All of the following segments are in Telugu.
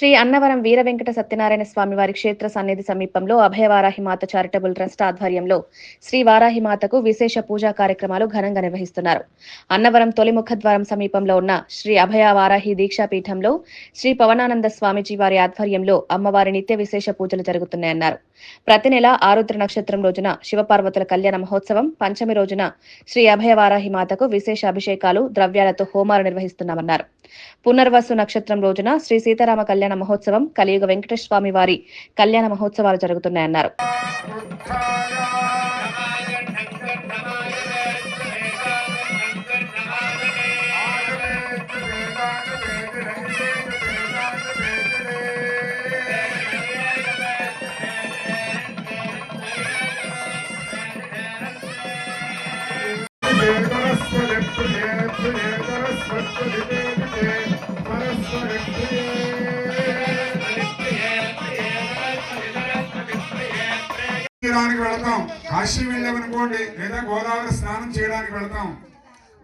శ్రీ అన్నవరం వీర వెంకట సత్యనారాయణ స్వామి వారి క్షేత్ర సన్నిధి సమీపంలో అభయవారాహిమాత చారిటబుల్ ట్రస్ట్ ఆధ్వర్యంలో శ్రీ వారాహిమాతకు విశేష పూజా కార్యక్రమాలు ఘనంగా నిర్వహిస్తున్నారు. అన్నవరం తొలి ముఖద్వారం సమీపంలో ఉన్న శ్రీ అభయ వారాహి దీక్షాపీఠంలో శ్రీ పవనానంద స్వామిజీ వారి ఆధ్వర్యంలో అమ్మవారి నిత్య విశేష పూజలు జరుగుతున్నాయన్నారు. ప్రతి నెల ఆరుద్ర నక్షత్రం రోజున శివపార్వతుల కళ్యాణ మహోత్సవం పంచమి రోజున శ్రీ అభయ వారాహిమాతకు విశేష అభిషేకాలు ద్రవ్యాలతో హోమాలు నిర్వహిస్తున్నామన్నారు. పునర్వసు నక్షత్రం రోజున శ్రీ సీతారామ కళ్యాణ మహోత్సవం కలియుగ వెంకటేశ్వర స్వామి వారి కళ్యాణ మహోత్సవాలు జరుగుతున్నాయన్నారు. తీరానికి వెళతాం. కాశీ వెళ్ళామనుకోండి లేదా గోదావరి స్నానం చేయడానికి వెళతాం.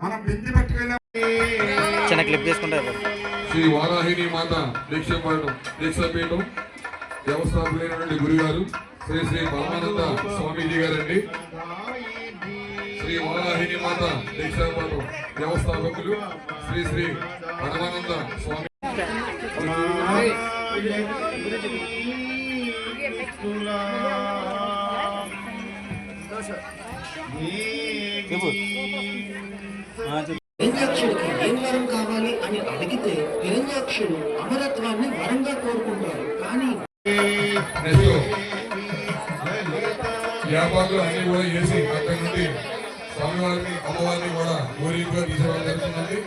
మనం బింది పట్టుకెళ్ళాం. చిన్న క్లిప్ తీసుకుంటారు శ్రీ వారాహిని మాత దీక్షపీఠం దీక్షపీఠం వ్యవస్థాపకులైనటువంటి గురుగారు శ్రీ శ్రీ పరమానంద స్వామీజీ గారండి. శ్రీ వారాహిని మాత దీక్షాపీఠం వ్యవస్థాపకులు శ్రీ శ్రీ పరమానంద స్వామి. హిరణ్యాక్షుడికి ఏం వరం కావాలి అని అడిగితే హిరణ్యాక్షుడు అమరత్వాన్ని వరంగా కోరుకుంటారు కానీ వ్యాపారులు అన్ని కూడా చేసి అక్కడి నుండి స్వామివారిని అమ్మవారిని కూడా ఊరిగా తీసుకోవడం జరుగుతుంది